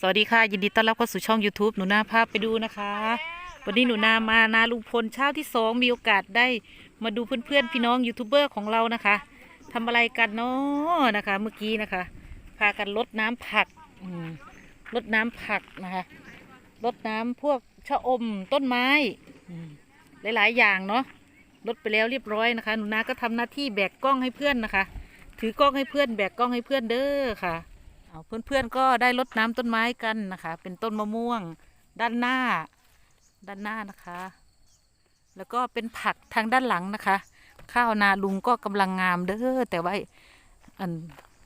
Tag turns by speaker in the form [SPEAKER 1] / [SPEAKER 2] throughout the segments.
[SPEAKER 1] สวัสดีค่ะ ยินดีต้อนรับเข้าสู่ช่อง YouTube หนูนาพาพไปดูนะคะ วันนี้หนูนามานาลุงพลเช้าที่สองมีโอกาสได้มาดูเพื่อนๆ พี่น้องยูทูบเบอร์ของเรานะคะทำอะไรกันเนาะนะคะ เมื่อกี้นะคะ พากันลดน้ำผักอืมลดน้ำผักนะคะลดน้ำพวกชะอมต้นไม้อืมหลายๆอย่างเนาะลดไปแล้วเรียบร้อยนะคะ หนูนาก็ทำหน้าที่แบกกล้องให้เพื่อนนะคะ ถือกล้องให้เพื่อนแบกกล้องให้เพื่อนเด้อค่ะ เอาเพื่อนๆก็ได้รดน้ำต้นไม้กันนะคะ เป็นต้นมะม่วง ด้านหน้า ด้านหน้านะคะ แล้วก็เป็นผักทางด้านหลังนะคะ ข้าวนาลุงก็กำลังงามเด้อแต่ว่าอัน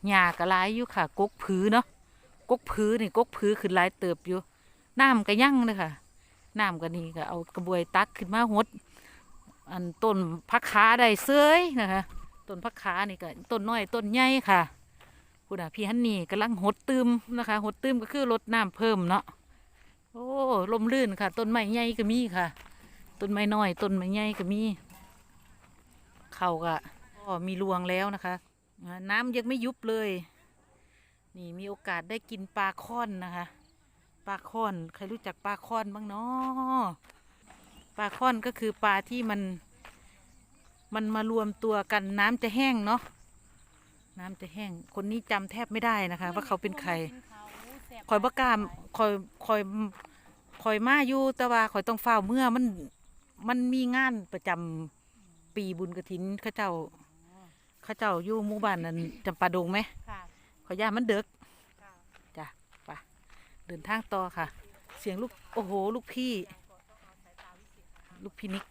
[SPEAKER 1] หญ้ากระไรอยู่ค่ะ กกผือเนาะกกผือนี่กกผือขึ้นหลายเติบอยู่น้ำก็ยั่งเลยค่ะน้ำก็นี่ก็เอากระบวยตักขึ้นมาหดอันต้นพักขาได้เซ้ยนะคะต้นพักขานี่ก็ต้นน้อยต้นใหญ่ค่ะ คุณอะพี่ฮันนี่กำลังหดตืมนะคะ หดตืมก็คือลดน้ำเพิ่มเนาะโอ้ลมลื่นค่ะ ต้นไม้ใหญ่ก็มีค่ะ ต้นไม้น้อยต้นไม้ใหญ่ก็มีเข่าก็ก็มีรวงแล้วนะคะ น้ำยังไม่ยุบเลย นี่มีโอกาสได้กินปลาค่อนนะคะปลาค่อนใครรู้จักปลาค่อนบ้างเนาะปลาค่อนก็คือปลาที่มัน มันมารวมตัวกันน้ำจะแห้งเนาะ น้ำจะแห้ง คนนี้จำแทบไม่ได้นะคะ ว่าเขาเป็นใครคอยบักกล้ามคอยคอยคอยมาอยู่แต่ว่าคอยต้องเฝ้าเมื่อมันมันมีงานประจำปีบุญกระถินเข้าเจ้าเข้าเจ้าอยู่หมู่บ้านนั้นจำปาดงไหม
[SPEAKER 2] ค่ะ
[SPEAKER 1] ขอย่ามันเด็ก
[SPEAKER 2] ค่ะ
[SPEAKER 1] จ้ะไปเดินทางต่อค่ะ เสียงลูกโอ้โห ลูกพี่ ลูกพี่นิก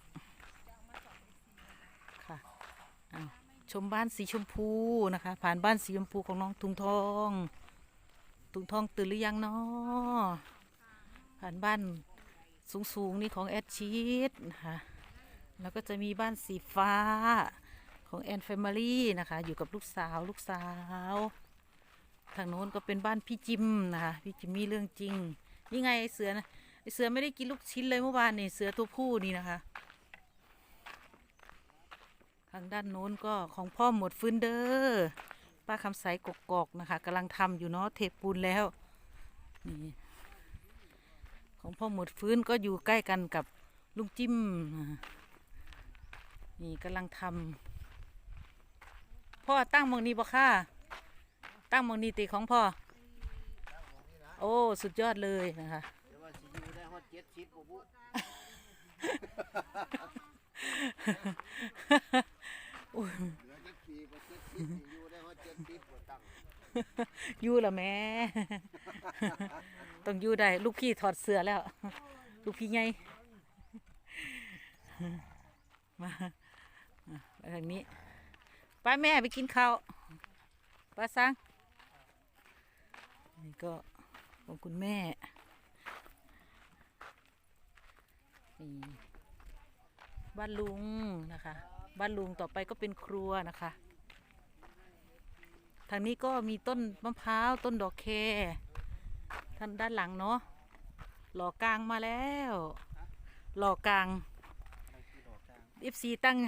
[SPEAKER 1] ค่ะอ้าว ชมบ้านสีชมพูนะคะ ผ่านบ้านสีชมพูของน้องทุงทองทุงทองตื่นหรือยังเนาะผ่านบ้านสูงๆนี่ของแอดชีตนะคะแล้วก็จะมีบ้านสีฟ้าของแอนแฟมิลี่นะคะ อยู่กับลูกสาวลูกสาว ทางโน้นก็เป็นบ้านพี่จิมนะคะพี่จิมมี่เรื่องจริงนี่ไงไอเสือนะไอเสือไม่ได้กินลูกชิ้นเลยเมื่อวานนี่เสือตัวผู้นี่นะคะางด้านโน้นก็ของพ่อหมดฟื้นเด้อป้าคำใสกกอกนะคะกำลังทำอยู่เนาะเทปูนแล้วนี่ของพ่อหมดฟื้นก็อยู่ใกล้กันกับลุงจิ้มนี่กำลังทำพ่อตั้งมองนี้บ่ค่ะ ตั้งมองนี้ติของพ่อ โอ้ สุดยอดเลยนะคะ ยู่ละแม่ ต้องอยู่ได้ ลูกพี่ถอดเสื้อแล้ว ลูกพี่ไงมาอะไปทางนี้ไป้าแม่ไปกินข้าวป้าซังนี่ก็ของคุณแม่นี่บ้านลุงนะคะ บ้านลุงต่อไปก็เป็นครัวนะคะ ทางนี้ก็มีต้นมะพร้าวต้นดอกแคทางด้านหลังเนาะหล่อกลางมาแล้ว หล่อกลาง FC ตั้ง